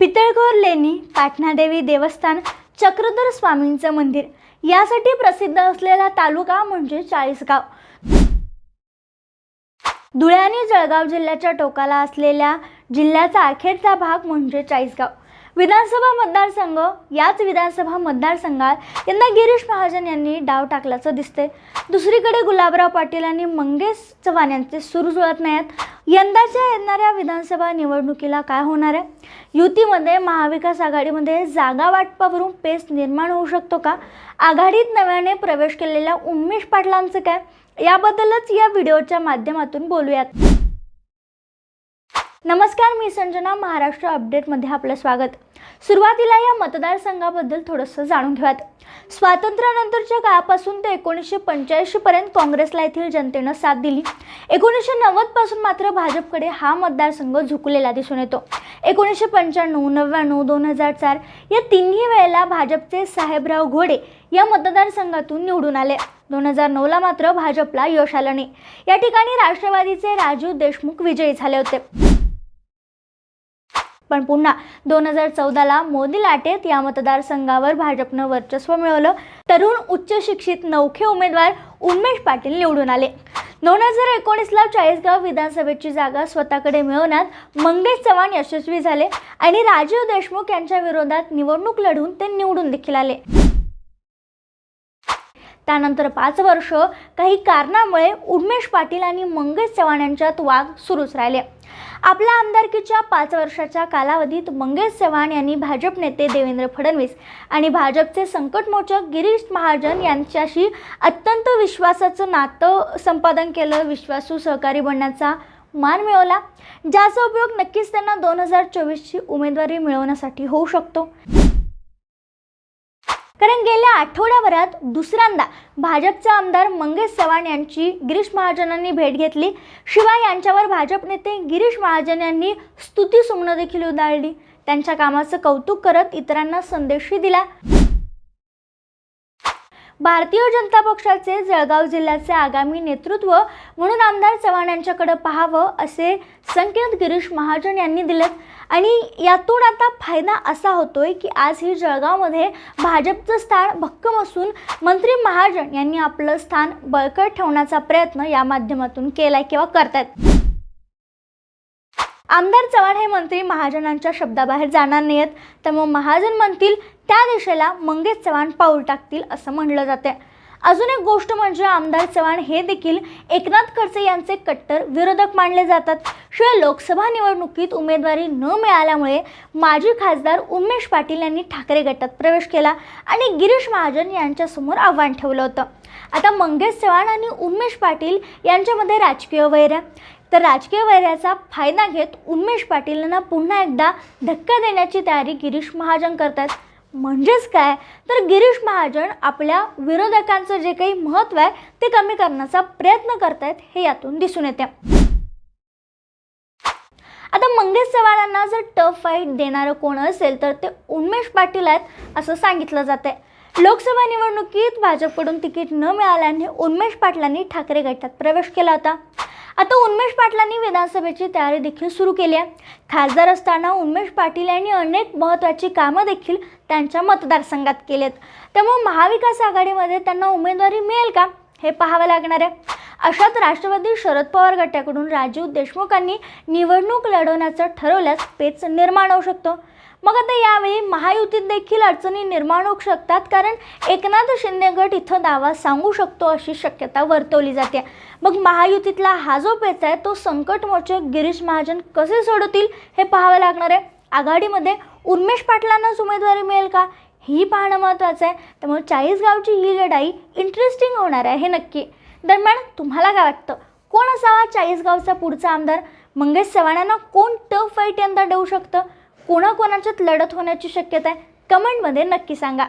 पितळखोर लेणी पाटणादेवी देवस्थान चक्रधर स्वामींचं मंदिर. यासाठी प्रसिद्ध असलेला तालुका म्हणजे चाळीसगाव. धुळे आणि जळगाव जिल्ह्याच्या टोकाला असलेल्या जिल्ह्याचा अखेरचा भाग म्हणजे चाळीसगाव. विधानसभा मतदारसंघ याच विधानसभा मतदारसंघात यंदा गिरीश महाजन यांनी डाव टाकल्याचं दिसते दुसरीकडे गुलाबराव पाटील आणि मंगेश चव्हाण यांचे सूर जुळत नाहीत. यंदाच्या येणाऱ्या विधानसभा निवडणुकीला काय होणार आहे? युतीमध्ये महाविकास आघाडीमध्ये जागा वाटपावरून पेच निर्माण होऊ शकतो का? आघाडीत नव्याने प्रवेश केलेल्या उन्मेष पाटलांचं काय? याबद्दलच या व्हिडिओच्या माध्यमातून बोलूयात. नमस्कार मी संजना महाराष्ट्र अपडेटमध्ये आपलं स्वागत. सुरुवातीला या मतदारसंघाबद्दल थोडंसं जाणून घेऊयात. स्वातंत्र्यानंतरच्या काळापासून ते एकोणीसशे पंच्याऐंशीपर्यंत काँग्रेसला येथील जनतेनं साथ दिली. एकोणीसशे नव्वदपासून मात्र भाजपकडे हा मतदारसंघ झुकलेला दिसून येतो. एकोणीसशे पंच्याण्णव नव्याण्णव दोन हजार चार या तिन्ही वेळेला भाजपचे साहेबराव घोडे या मतदारसंघातून निवडून आले. दोन हजार नऊला मात्र भाजपला यश आलं नाही. या ठिकाणी राष्ट्रवादीचे राजू देशमुख विजयी झाले होते. पण पुन्हा दोन हजार चौदाला मोदी लाटेत या मतदारसंघावर भाजपनं वर्चस्व मिळवलं. तरुण उच्च शिक्षित नौखे उमेदवार उन्मेष पाटील निवडून आले. दोन हजार एकोणीसला चाळीसगाव विधानसभेची जागा स्वतःकडे मिळवण्यात मंगेश चव्हाण यशस्वी झाले आणि राजीव देशमुख यांच्या विरोधात निवडणूक लढून ते निवडून देखील आले. त्यानंतर पाच वर्ष काही कारणामुळे उन्मेष पाटील आणि मंगेश चव्हाण यांच्यात वाद सुरूच राहिले. आपल्या आमदारकीच्या पाच वर्षाच्या कालावधीत मंगेश चव्हाण यांनी भाजप नेते देवेंद्र फडणवीस आणि भाजपचे संकटमोचक गिरीश महाजन यांच्याशी अत्यंत विश्वासाचं नातं संपादन केलं विश्वासू सहकारी बनण्याचा मान मिळवला ज्याचा उपयोग नक्कीच त्यांना दोन हजार चोवीसची उमेदवारी मिळवण्यासाठी होऊ शकतो. कारण गेल्या आठवड्याभरात दुसऱ्यांदा भाजपचे आमदार मंगेश चव्हाण यांची गिरीश महाजनांनी भेट घेतली. शिवाय यांच्यावर भाजप नेते गिरीश महाजन यांनी स्तुतीसुमनं देखील उधाळली. त्यांच्या कामाचं कौतुक करत इतरांना संदेशही दिला. भारतीय जनता पक्षाचे जळगाव जिल्ह्याचे आगामी नेतृत्व म्हणून आमदार चव्हाण यांच्याकडे पाहावं असे संकेत गिरीश महाजन यांनी दिलेत. आणि यातून आता फायदा असा होतोय की आज ही जळगावमध्ये भाजपचं स्थान भक्कम असून मंत्री महाजन यांनी आपलं स्थान बळकट ठेवण्याचा प्रयत्न या माध्यमातून केलाय किंवा करतायत. आमदार चव्हाण हे मंत्री महाजनांच्या शब्दाबाहेर जाणार नाहीत त्यामुळे महाजन म्हणतील त्या दिशेला मंगेश चव्हाण पाऊल टाकतील असं म्हणलं जाते अजून एक गोष्ट म्हणजे आमदार चव्हाण हे देखील एकनाथ खडसे यांचे कट्टर विरोधक मानले जातात. शिवाय लोकसभा निवडणुकीत उमेदवारी न मिळाल्यामुळे माजी खासदार उमेश पाटील यांनी ठाकरे गटात प्रवेश केला आणि गिरीश महाजन यांच्यासमोर आव्हान ठेवलं होतं. आता मंगेश चव्हाण आणि उमेश पाटील यांच्यामध्ये राजकीय वैर तर राजकीय वैर्याचा फायदा घेत उमेश पाटील यांना पुन्हा एकदा धक्का देण्याची तयारी गिरीश महाजन करतात म्हणजेच काय? तर गिरीश महाजन आपल्या विरोधकांचं जे काही महत्त्व आहे ते कमी करण्याचा प्रयत्न करतायत हे यातून दिसून येते. आता मंगेश चव्हाणांना जर टफ फाईट देणारं कोण असेल तर ते उन्मेष पाटील आहेत असं सांगितलं जाते लोकसभा निवडणुकीत भाजपकडून तिकीट न मिळाल्याने उन्मेष पाटलांनी ठाकरे गटात प्रवेश केला होता. आता उन्मेष पाटलांनी विधानसभेची तयारी देखील सुरू केली आहे. खासदार असताना उन्मेष पाटील यांनी अनेक महत्त्वाची कामं देखील त्यांच्या मतदारसंघात केलेत. त्यामुळे महाविकास आघाडीमध्ये त्यांना उमेदवारी मिळेल का हे पाहावं लागणार आहे. अशात राष्ट्रवादी शरद पवार गटाकडून राजीव देशमुखांनी निवडणूक लढवण्याचं ठरवल्यास पेच निर्माण होऊ शकतो. मग आता यावेळी महायुतीत देखील अडचणी निर्माण होऊ शकतात कारण एकनाथ शिंदे गट इथं दावा सांगू शकतो अशी शक्यता वर्तवली जाते. मग महायुतीतला हा जो पेच आहे तो संकटमोचक गिरीश महाजन कसे सोडवतील हे पाहावं लागणार आहे. आघाडीमध्ये उन्मेष पाटलांनाच उमेदवारी मिळेल का? ही पाहणं महत्त्वाचं आहे. त्यामुळे चाळीसगावची ही लढाई इंटरेस्टिंग होणार आहे हे नक्की. दरम्यान तुम्हाला काय वाटतं? कोण असावा चाळीसगावचा पुढचा आमदार? मंगेश चव्हाणांना कोण टफ फाईट यंदा देऊ शकतं? कोणाकोणाच्यात लढत होण्याची शक्यता आहे? कमेंटमध्ये नक्की सांगा.